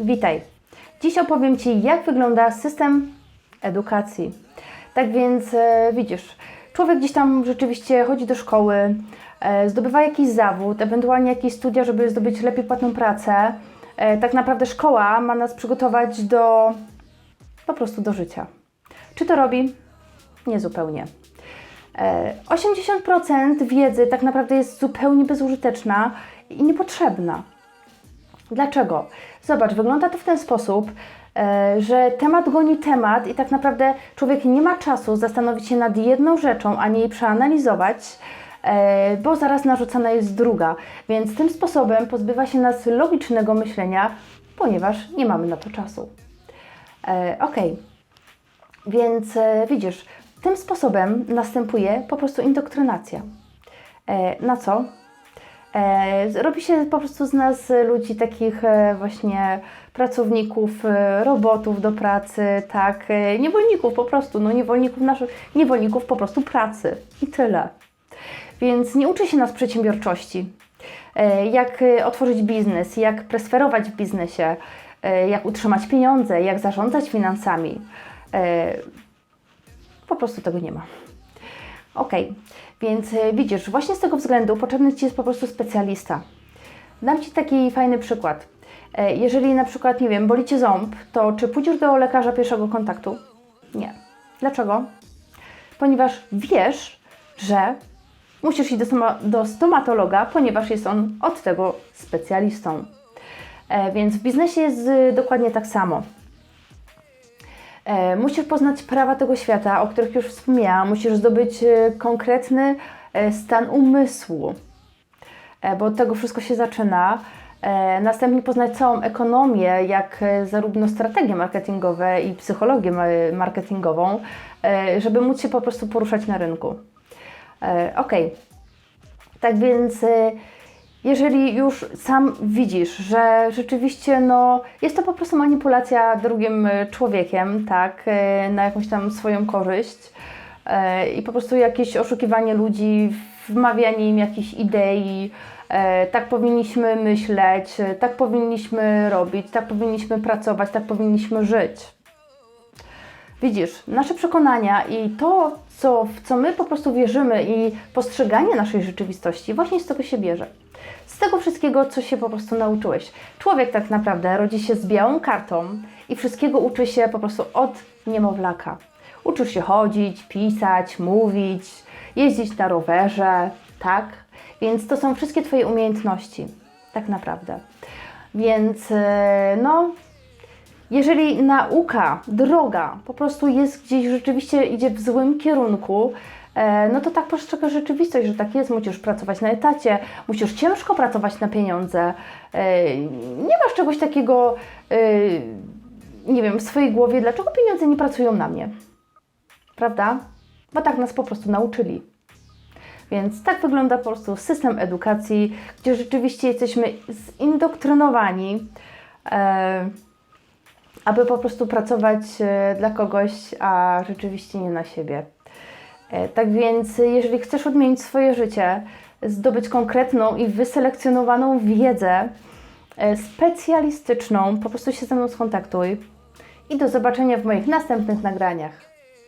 Witaj. Dziś opowiem Ci, jak wygląda system edukacji. Tak więc e, widzisz, człowiek gdzieś tam rzeczywiście chodzi do szkoły, e, zdobywa jakiś zawód, ewentualnie jakieś studia, żeby zdobyć lepiej płatną pracę. E, tak naprawdę szkoła ma nas przygotować do po prostu do życia. Czy to robi? Nie zupełnie. E, 80% wiedzy tak naprawdę jest zupełnie bezużyteczna i niepotrzebna. Dlaczego? Zobacz, wygląda to w ten sposób, e, że temat goni temat i tak naprawdę człowiek nie ma czasu zastanowić się nad jedną rzeczą, ani jej przeanalizować, e, bo zaraz narzucana jest druga. Więc tym sposobem pozbywa się nas logicznego myślenia, ponieważ nie mamy na to czasu. E, ok, więc widzisz, tym sposobem następuje po prostu indoktrynacja. Na co? E, robi się po prostu z nas e, ludzi takich e, właśnie pracowników, robotów do pracy, tak, niewolników po prostu, no niewolników naszych, niewolników po prostu pracy i tyle. Więc nie uczy się nas przedsiębiorczości, jak otworzyć biznes, jak presferować w biznesie, jak utrzymać pieniądze, jak zarządzać finansami. Po prostu tego nie ma. Ok, więc e, widzisz, właśnie z tego względu potrzebny Ci jest po prostu specjalista. Dam Ci taki fajny przykład. E, Jeżeli na przykład, nie wiem, boli Cię ząb, to czy pójdziesz do lekarza pierwszego kontaktu? Nie. Dlaczego? Ponieważ wiesz, że musisz iść do, stoma- do stomatologa, ponieważ jest on od tego specjalistą. E, Więc w biznesie jest y, dokładnie tak samo. E, Musisz poznać prawa tego świata, o których już wspomniałam. Musisz zdobyć e, konkretny e, stan umysłu, bo od tego wszystko się zaczyna. Następnie poznać całą ekonomię, jak zarówno strategie marketingowe i psychologię ma- marketingową, żeby móc się po prostu poruszać na rynku. Ok. Tak więc jeżeli już sam widzisz, że rzeczywiście no, jest to po prostu manipulacja drugim e, człowiekiem, tak, e, na jakąś tam swoją korzyść e, i po prostu jakieś oszukiwanie ludzi, wmawianie im jakichś idei, tak powinniśmy myśleć, tak powinniśmy robić, tak powinniśmy pracować, tak powinniśmy żyć. Widzisz, nasze przekonania i to, co, w co my po prostu wierzymy i postrzeganie naszej rzeczywistości właśnie z tego się bierze. Z tego wszystkiego, co się po prostu nauczyłeś. Człowiek tak naprawdę rodzi się z białą kartą i wszystkiego uczy się po prostu od niemowlaka. Uczysz się chodzić, pisać, mówić, jeździć na rowerze, tak? Więc to są wszystkie Twoje umiejętności, tak naprawdę. Więc e, no, jeżeli nauka, droga po prostu jest gdzieś rzeczywiście idzie w złym kierunku, e, no to tak postrzega rzeczywistość, że tak jest. Musisz pracować na etacie, musisz ciężko pracować na pieniądze. E, Nie masz czegoś takiego, e, nie wiem, w swojej głowie, dlaczego pieniądze nie pracują na mnie? Prawda? Bo tak nas po prostu nauczyli. Więc tak wygląda po prostu system edukacji, gdzie rzeczywiście jesteśmy zindoktrynowani. Aby po prostu pracować e, dla kogoś, a rzeczywiście nie na siebie. E, Tak więc, jeżeli chcesz odmienić swoje życie, zdobyć konkretną i wyselekcjonowaną wiedzę e, specjalistyczną, po prostu się ze mną skontaktuj i do zobaczenia w moich następnych nagraniach.